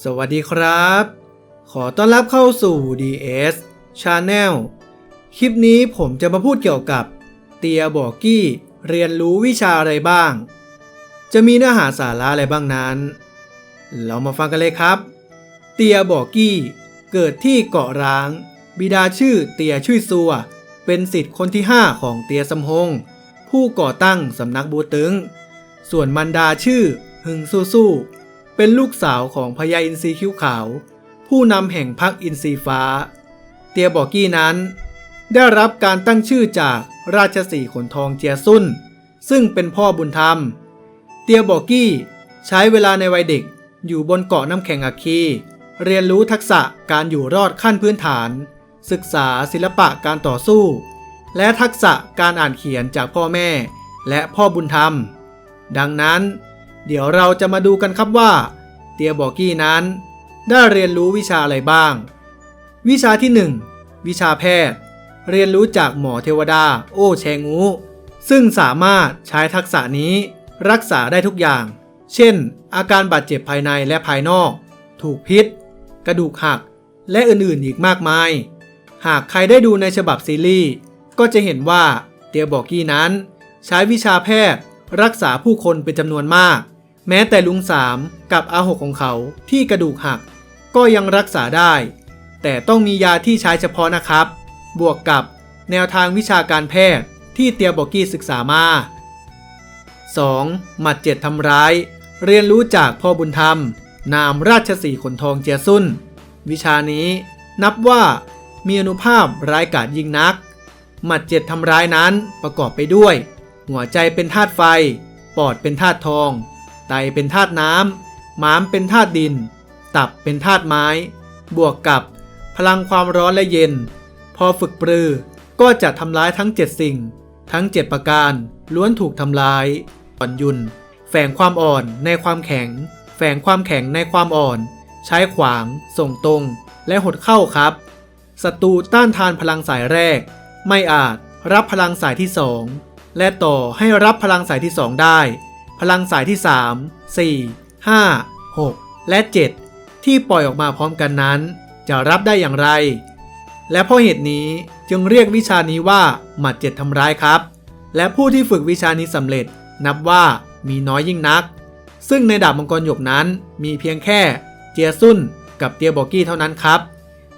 สวัสดีครับ ขอต้อนรับเข้าสู่ DS Channel คลิปนี้ผมจะมาพูดเกี่ยวกับเตียบอกกี้เรียนรู้วิชาอะไรบ้าง จะมีเนื้อหาสาระอะไรบ้างนั้น เรามาฟังกันเลยครับ เตียบอกกี้เกิดที่เกาะร้าง บิดาชื่อเตียชุยซัว เป็นสิทธิ์คนที่ 5 ของเตียสำฮง ผู้ก่อตั้งสำนักบูตึง ส่วนมันดาชื่อหึงสู้สู้ เป็นลูกสาวของพญาอินทรีคิ้วขาว ผู้นำแห่งพักอินทรีฟ้า เตียบอกกี้นั้น ได้รับการตั้งชื่อจากราชสีขนทองเจียซุนซึ่งเป็นพ่อบุญธรรม เตียบอกกี้ใช้เวลาในวัยเด็กอยู่บนเกาะน้ำแข็งอัคคี เรียนรู้ทักษะการอยู่รอดขั้นพื้นฐาน ศึกษาศิลปะการต่อสู้ และทักษะการอ่านเขียนจากพ่อแม่ และพ่อบุญธรรม ดังนั้น เดี๋ยวเราจะมาดูกันครับว่า เตียบอกกี้นั้น ได้เรียนรู้วิชาอะไรบ้าง วิชาที่ 1 วิชาแพทย์ เรียนรู้จากหมอเทวดา โอแชงูซึ่งสามารถใช้ทักษะนี้รักษาได้ทุกอย่าง เช่น อาการบาดเจ็บภายในและภายนอก ถูกพิษ กระดูกหัก และอื่นๆอีกมากมาย หากใครได้ดูในฉบับซีรีส์ก็จะเห็นว่าเตียบอกกี้นั้น ใช้วิชาแพทย์ รักษาผู้คนเป็นจำนวนมาก แม้แต่ลุงสามกับอาหกของเขาที่กระดูกหัก ก็ยังรักษาได้ แต่ต้องมียาที่ใช้เฉพาะนะครับ บวกกับแนวทางวิชาการแพทย์ที่เตียบอกกี้ศึกษามา 2. หมัดเจ็ดทำร้าย เรียนรู้จากพ่อบุญธรรม นามราชสีขนทองเจียซุนวิชานี้นับว่ามีอนุภาพร้ายกาจยิ่งนัก หมัดเจ็ดทำร้ายนั้นประกอบไปด้วย หัวใจเป็นธาตุไฟ ปอดเป็นธาตุทอง ตเป็นธาตุน้ำม้ามเป็นธาตุดิน ตับเป็นธาตุไม้ บวกกับพลังความร้อนและเย็น พอฝึกปรือก็จะทำร้ายทั้ง 7 สิ่ง ทั้ง 7 ประการ ล้วนถูกทำลาย อ่อนยุน แฝงความอ่อนในความแข็ง แฝงความแข็งในความอ่อน ใช้ขวาง ส่งตรง และหดเข้าครับศัตรูต้านทานพลังสายแรก ไม่อาจรับพลังสายที่ 2 และต่อให้รับพลังสายที่ 2 ได้ พลังสายที่ 3 4 5 6 และ 7 ที่ปล่อยออกมาพร้อมกันนั้น จะรับได้อย่างไร และเพราะเหตุนี้จึงเรียกวิชานี้ว่าหมัดเจ็ดทำร้ายครับ และผู้ที่ฝึกวิชานี้สำเร็จนับว่ามีน้อยยิ่งนัก ซึ่งในดาบมังกรหยกนั้นมีเพียงแค่เจียซุนกับเตียบอกกี้เท่านั้นครับ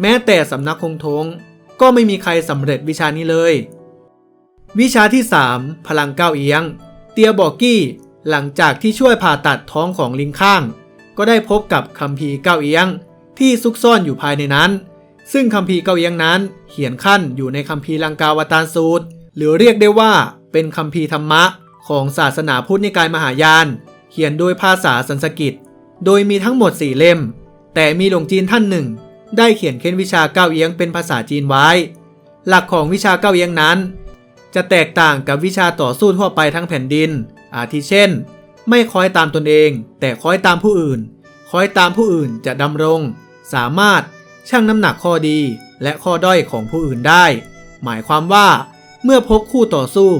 แม้แต่สำนักคงทงก็ไม่มีใครสำเร็จวิชานี้เลย วิชาที่ 3 พลังก้าวเอียง เตียบอกกี้ หลังจากที่ช่วยผ่าตัดท้องของลิงข้าง ก็ได้พบกับคัมภีร์ก้าเอียงที่ซุกซ่อนอยู่ภายในนั้น ซึ่งคัมภีร์เก้าเอียงนั้นเขียนขั้นอยู่ในคัมภีร์ลังกาวตารสูตร หรือเรียกได้ว่าเป็นคัมภีร์ธรรมะของศาสนาพุทธนิกายมหายาน เขียนโดยภาษาสันสกฤตโดยมีทั้งหมด 4 เล่ม แต่มีหลวงจีนท่านหนึ่ง ได้เขียนเค้นวิชาเก้าเอียงเป็นภาษาจีนไว้ หลักของวิชาเก้าเอียงนั้น จะแตกต่างกับวิชาต่อสู้ทั่วไปทั้งแผ่นดิน อาทิเช่น ไม่คอยตามตนเอง แต่คอยตามผู้อื่น คอยตามผู้อื่นจะดำรง สามารถชั่งน้ำหนักข้อดีและข้อด้อยของผู้อื่นได้ หมายความว่า เมื่อพบคู่ต่อสู้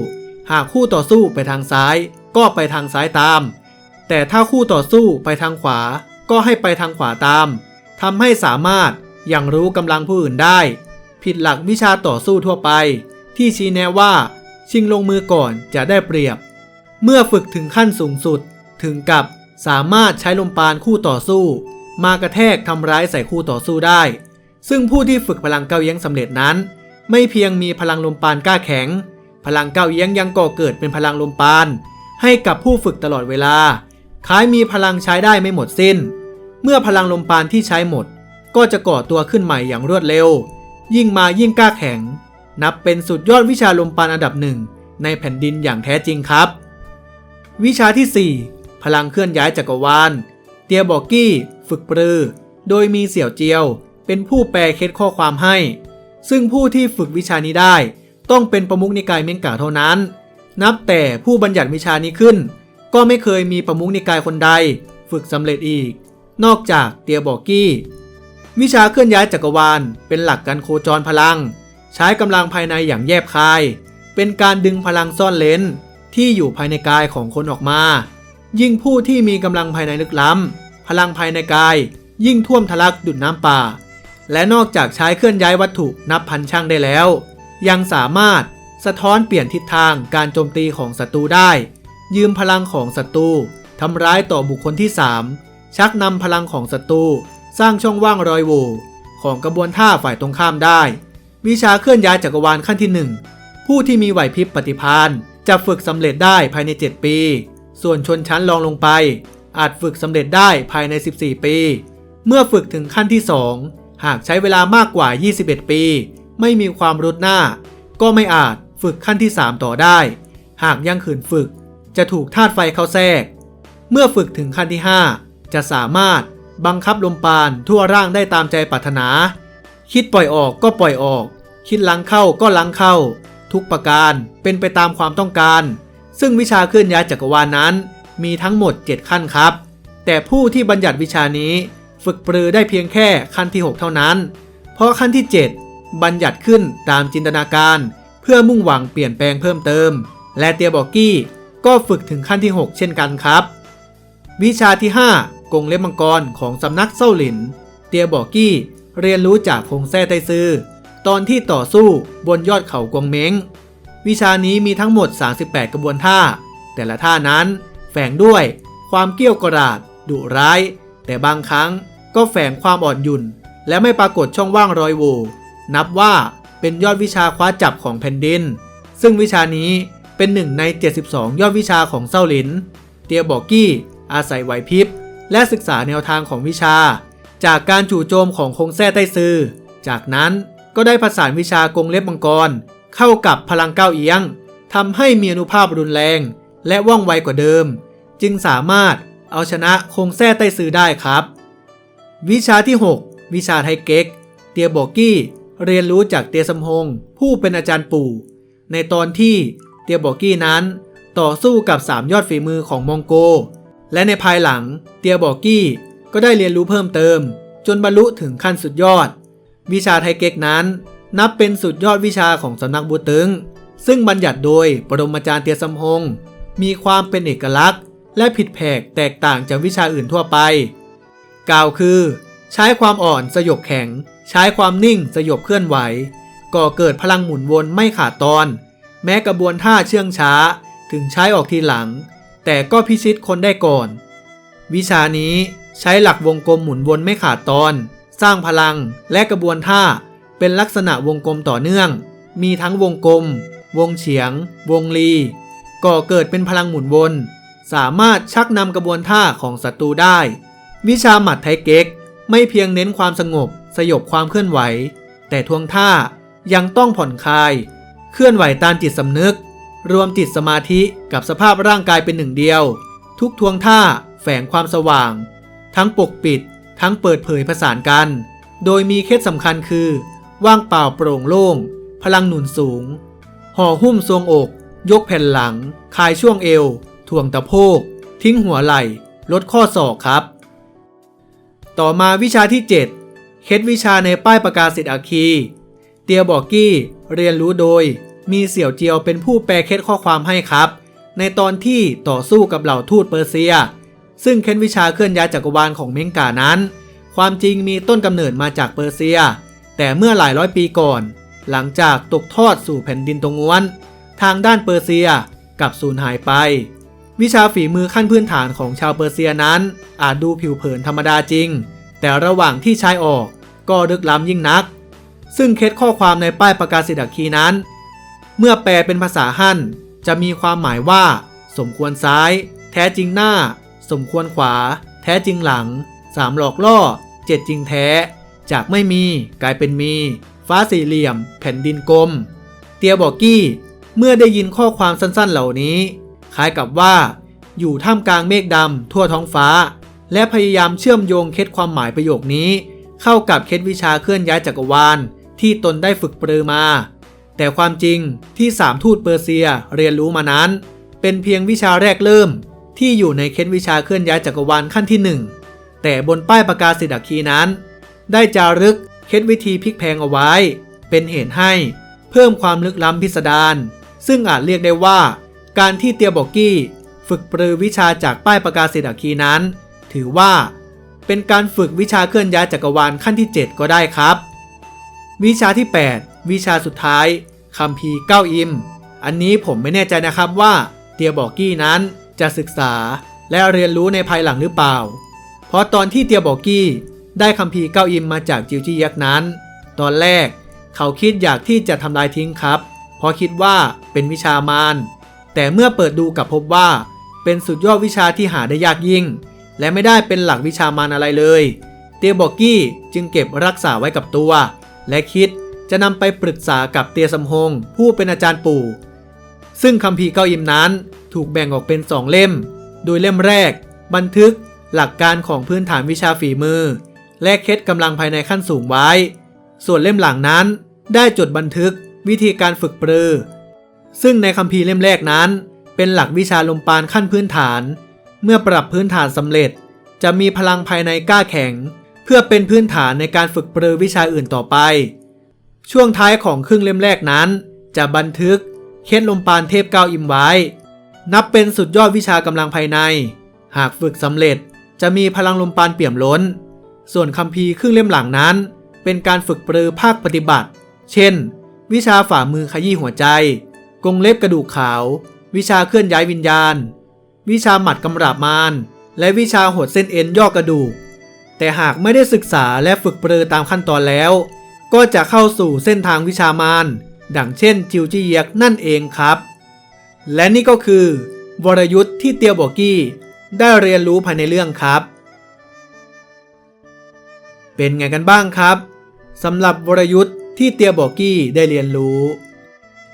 หากคู่ต่อสู้ไปทางซ้าย ก็ไปทางซ้ายตาม แต่ถ้าคู่ต่อสู้ไปทางขวา ก็ให้ไปทางขวาตามทำให้สามารถยังรู้กำลังผู้อื่นได้ ผิดหลักวิชาต่อสู้ทั่วไป ที่ชี้แนะว่า ชิงลงมือก่อนจะได้เปรียบ เมื่อฝึกถึงขั้นสูงสุด ถึงกับสามารถใช้ลมปานคู่ต่อสู้ มากระแทกทำร้ายใส่คู่ต่อสู้ได้ ซึ่งผู้ที่ฝึกพลังเก้าเอี้ยงสำเร็จนั้น ไม่เพียงมีพลังลมปานกล้าแข็ง พลังเก้าเอี้ยงยังก่อเกิดเป็นพลังลมปาน ให้กับผู้ฝึกตลอดเวลาคล้ายมีพลังใช้ได้ไม่หมดสิ้น เมื่อพลังลมปานที่ใช้หมด ก็จะก่อตัวขึ้นใหม่อย่างรวดเร็ว ยิ่งมายิ่งกล้าแข็ง นับเป็นสุดยอดวิชาลมปานอันดับหนึ่งในแผ่นดินอย่างแท้จริงครับ วิชาที่ 4 พลังเคลื่อนย้ายจักรวาล เตียบอกกี้ ฝึกปรือ โดยมีเสี่ยวเจียว เป็นผู้แปลเคล็ดข้อความให้ ซึ่งผู้ที่ฝึกวิชานี้ได้ ต้องเป็นประมุขนิกายเมงกาเท่านั้น นับแต่ผู้บัญญัติวิชานี้ขึ้น ก็ไม่เคยมีประมุขนิกายคนใด ฝึกสำเร็จอีก นอกจากเตียบอกกี้ วิชาเคลื่อนย้ายจักรวาล เป็นหลักการโคจรพลัง ใช้กำลังภายในอย่างแยบคาย เป็นการดึงพลังซ่อนเลน ที่อยู่ภายในกายของคนออกมา ยิ่งผู้ที่มีกำลังภายในลึกล้ำพลังภายในกาย ยิ่งท่วมทะลักดุดน้ำป่า และนอกจากใช้เคลื่อนย้ายวัตถุนับพันช่างได้แล้ว ยังสามารถสะท้อนเปลี่ยนทิศทางการโจมตีของศัตรูได้ ยืมพลังของศัตรูทำร้ายต่อบุคคลที่ 3 ชักนำพลังของศัตรูสร้างช่องว่างรอยโหว่ของกระบวนท่าฝ่ายตรงข้ามได้ วิชาเคลื่อนย้ายจักรวาลขั้นที่ 1 ผู้ที่มีไหวพริบปฏิภาณ จะฝึกสำเร็จได้ภายใน 7 ปี ส่วนชนชั้นรองลงไป อาจฝึกสำเร็จได้ภายใน 14 ปี เมื่อฝึกถึงขั้นที่ 2 หากใช้เวลามากกว่า 21 ปี ไม่มีความรุดหน้า ก็ไม่อาจฝึกขั้นที่ 3 ต่อได้ หากยังขืนฝึกจะถูกธาตุไฟเข้าแทรก เมื่อฝึกถึงขั้นที่ 5 จะสามารถบังคับลมปานทั่วร่างได้ตามใจปรารถนา คิดปล่อยออกก็ปล่อยออก คิดลังเข้าก็ลังเข้า ทุกประการเป็นไปตามความต้องการ ซึ่งวิชาเคลื่อนย้ายจักรวาลนนั้น มีทั้งหมด 7 ขั้นครับ แต่ผู้ที่บัญญัติวิชานี้ฝึกปรือได้เพียงแค่ขั้นที่ 6 เท่านั้น เพราะขั้นที่ 7 บัญญัติขึ้นตามจินตนาการ เพื่อมุ่งหวังเปลี่ยนแปลงเพิ่มเติม และเตียบอกกี้ก็ฝึกถึงขั้นที่ 6 เช่นกันครับ วิชาที่ 5 กงเล็บมังกรของสำนักเส้าหลิน เตียบอกกี้เรียนรู้จากคงแซ่ไตซือ ตอนที่ต่อสู้บนยอดเขากวงเม้ง วิชานี้มีทั้งหมด 38 กระบวนท่า แต่ละท่านั้นแฝงด้วยความเกี้ยวกราดดุร้าย แต่บางครั้งก็แฝงความอ่อนหยุ่น และไม่ปรากฏช่องว่างรอยโหว่นับว่าเป็นยอดวิชาคว้าจับของแผ่นดิน ซึ่งวิชานี้เป็นหนึ่งใน 72 ยอดวิชาของเซาหลิน เตียบอกกี้ อาศัยไหวพริบ และศึกษาแนวทางของวิชา จากการจู่โจมของคงแซ่ไต้ซือ จากนั้น ก็ได้ผสานวิชากงเล็บมังกร เข้ากับพลังก้าวเอียงทำให้มีอนุภาพรุนแรง และว่องไวกว่าเดิม จึงสามารถเอาชนะคงแซ่ไต้ซือได้ครับ วิชาที่ 6 วิชาไทเก๊ก เตียบอกกี้ เรียนรู้จากเตียสมฮงผู้เป็นอาจารย์ปู่ ในตอนที่เตียบอกกี้นั้นต่อสู้กับ 3 ยอดฝีมือของมองโก และในภายหลังเตียบอกกี้ก็ได้เรียนรู้เพิ่มเติม จนบรรลุถึงขั้นสุดยอด วิชาไทเก๊กนั้น นับเป็นสุดยอดวิชาของสำนักบูตึง ซึ่งบัญญัติโดยปรมาจารย์เตียสมฮงมีความเป็นเอกลักษณ์ และผิดแผกแตกต่างจากวิชาอื่นทั่วไป กล่าวคือ ใช้ความอ่อนสยบแข็ง ใช้ความนิ่งสยบเคลื่อนไหว ก่อเกิดพลังหมุนวนไม่ขาดตอน แม้กระบวนท่าเชื่องช้าถึงใช้ออกทีหลัง แต่ก็พิชิตคนได้ก่อน วิชานี้ใช้หลักวงกลมหมุนวนไม่ขาดตอน สร้างพลัง และกระบวนท่า เป็นลักษณะวงกลมต่อเนื่อง มีทั้งวงกลม วงเฉียง วงรีก่อเกิดเป็นพลังหมุนวน สามารถชักนำกระบวนท่าของศัตรูได้ วิชาหมัดไทเก๊ก ไม่เพียงเน้นความสงบ สยบความเคลื่อนไหว แต่ทวงท่ายังต้องผ่อนคลาย เคลื่อนไหวตามจิตสำนึก รวมจิตสมาธิกับสภาพร่างกายเป็นหนึ่งเดียว ทุกทวงท่าแฝงความสว่าง ทั้งปกปิด ทั้งเปิดเผยผสานกัน โดยมีเคล็ดสำคัญคือ ว่างเปล่าโปร่งโล่ง พลังหนุนสูง ห่อหุ้มทรวงอก ยกแผ่นหลังคลายช่วงเอว ถ่วงตะโพก ทิ้งหัวไหล่ ลดข้อศอกครับ ต่อมาวิชาที่ 7 เคล็ดวิชาในป้ายประกาศสิทธิ์อาคีเตียบอกกี้ เรียนรู้โดย มีเสี่ยวเจียวเป็นผู้แปลเคล็ดข้อความให้ครับ ในตอนที่ต่อสู้กับเหล่าทูตเปอร์เซีย ซึ่งเคล็ดวิชาเคลื่อนย้ายจักรวาลของเมงกานั้น ความจริงมีต้นกำเนิดมาจากเปอร์เซีย แต่เมื่อหลายร้อยปีก่อน หลังจากตกทอดสู่แผ่นดินตรงง้วน ทางด้านเปอร์เซียกับสูญหายไป วิชาฝีมือขั้นพื้นฐานของชาวเปอร์เซียนั้น อาจดูผิวเผินธรรมดาจริง แต่ระหว่างที่ใช้ออกก็ลึกล้ำยิ่งนัก ซึ่งเคล็ดข้อความในป้ายประกาศสิทธิ์อัคคีนั้น เมื่อแปลเป็นภาษาฮั่นจะมีความหมายว่า สมควรซ้าย แท้จริงหน้า สมควรขวา แท้จริงหลังสามหลอกล่อเจ็ดจริงแท้ จากไม่มีกลายเป็นมี ฟ้าสี่เหลี่ยม แผ่นดินกลม เตียบอกกี้ เมื่อได้ยินข้อความสั้นๆเหล่านี้ คล้ายกับว่า อยู่ท่ามกลางเมฆดำทั่วท้องฟ้า และพยายามเชื่อมโยงเคล็ดความหมายประโยคนี้ เข้ากับเคล็ดวิชาเคลื่อนย้ายจักรวาล ที่ตนได้ฝึกปรือมา แต่ความจริงที่สามทูตเปอร์เซียเรียนรู้มานั้น เป็นเพียงวิชาแรกเริ่ม ที่อยู่ในเคล็ดวิชาเคลื่อนย้ายจักรวาลขั้นที่หนึ่งแต่บนป้ายประกาศสิทธิ์อัคคีนั้น ได้จารึกเคล็ดวิธีพลิกแพงเอาไว้ เป็นเหตุให้เพิ่มความลึกล้ำพิสดารซึ่งอาจเรียกได้ว่า การที่เตียบอกกี้ฝึกปรือวิชาจากป้ายประกาศสิทธิ์อัคคีนั้น ถือว่าเเป็นการฝึกวิชาเคลื่อนย้ายจักรวาลขั้นที่ 7 ก็ได้ครับ วิชาที่ 8 วิชาสุดท้ายคัมภีร์เก้าอิม อันนี้ผมไม่แน่ใจนะครับว่าเตียบอกกี้นั้น จะศึกษาและเรียนรู้ในภายหลังหรือเปล่า เพราะตอนที่เตียบอกกี้ได้คัมภีร์เก้าอิมมาจากจิวจี้ยักษ์นั้น ตอนแรกเขาคิดอยากที่จะทำลายทิ้งครับ เพราะคิดว่าเป็นวิชามารแต่เมื่อเปิดดูกับพบว่า เป็นสุดยอดวิชาที่หาได้ยากยิ่ง และไม่ได้เป็นหลักวิชามารอะไรเลย เตียบอกกี้จึงเก็บรักษาไว้กับตัว และคิดจะนำไปปรึกษากับเตียสำฮงผู้เป็นอาจารย์ปู่ ซึ่งคัมภีร์เก้าอิมนั้น ถูกแบ่งออกเป็นสองเล่ม โดยเล่มแรก บันทึก หลักการของพื้นฐานวิชาฝีมือ และเคล็ดกำลังภายในขั้นสูงไว้ ส่วนเล่มหลังนั้น ได้จดบันทึกวิธีการฝึกปรือ ซึ่งในคัมภีร์เล่มแรกนั้น เป็นหลักวิชาลมปานขั้นพื้นฐาน เมื่อปรับพื้นฐานสำเร็จ จะมีพลังภายในกล้าแข็ง เพื่อเป็นพื้นฐานในการฝึกปรือวิชาอื่นต่อไป ช่วงท้ายของครึ่งเล่มแรกนั้น จะบันทึกเคล็ดลมปานเทพเก้าอิมไว้ นับเป็นสุดยอดวิชากำลังภายใน หากฝึกสำเร็จจะมีพลังลมปานเปี่ยมล้น ส่วนคัมภีครึ่งเล่มหลังนั้น เป็นการฝึกปรือภาคปฏิบัติ เช่น วิชาฝ่ามือขยี้หัวใจ กงเล็บกระดูกขาว วิชาเคลื่อนย้ายวิญญาณ วิชาหมัดกำราบมาร และวิชาหดเส้นเอ็นย่อกระดูก แต่หากไม่ได้ศึกษาและฝึกปรือตามขั้นตอนแล้ว ก็จะเข้าสู่เส้นทางวิชามาร ดังเช่นจิวจี้เยียกนั่นเองครับ และนี่ก็คือ วรยุทธ์ที่เตียวบอกี้ ได้เรียนรู้ภายในเรื่องครับ เป็นไงกันบ้างครับสำหรับวรยุทธ์ที่เตียบอกกี้ได้เรียนรู้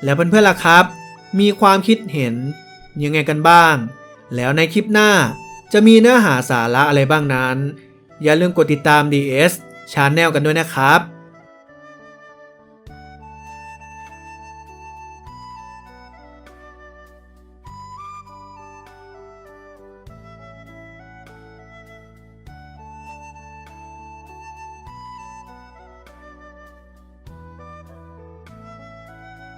แล้วเพื่อนๆล่ะครับ มีความคิดเห็นยังไงกันบ้าง แล้วในคลิปหน้าจะมีเนื้อหาสาระอะไรบ้างนั้น อย่าลืมกดติดตาม DS Channel กันด้วยนะครับ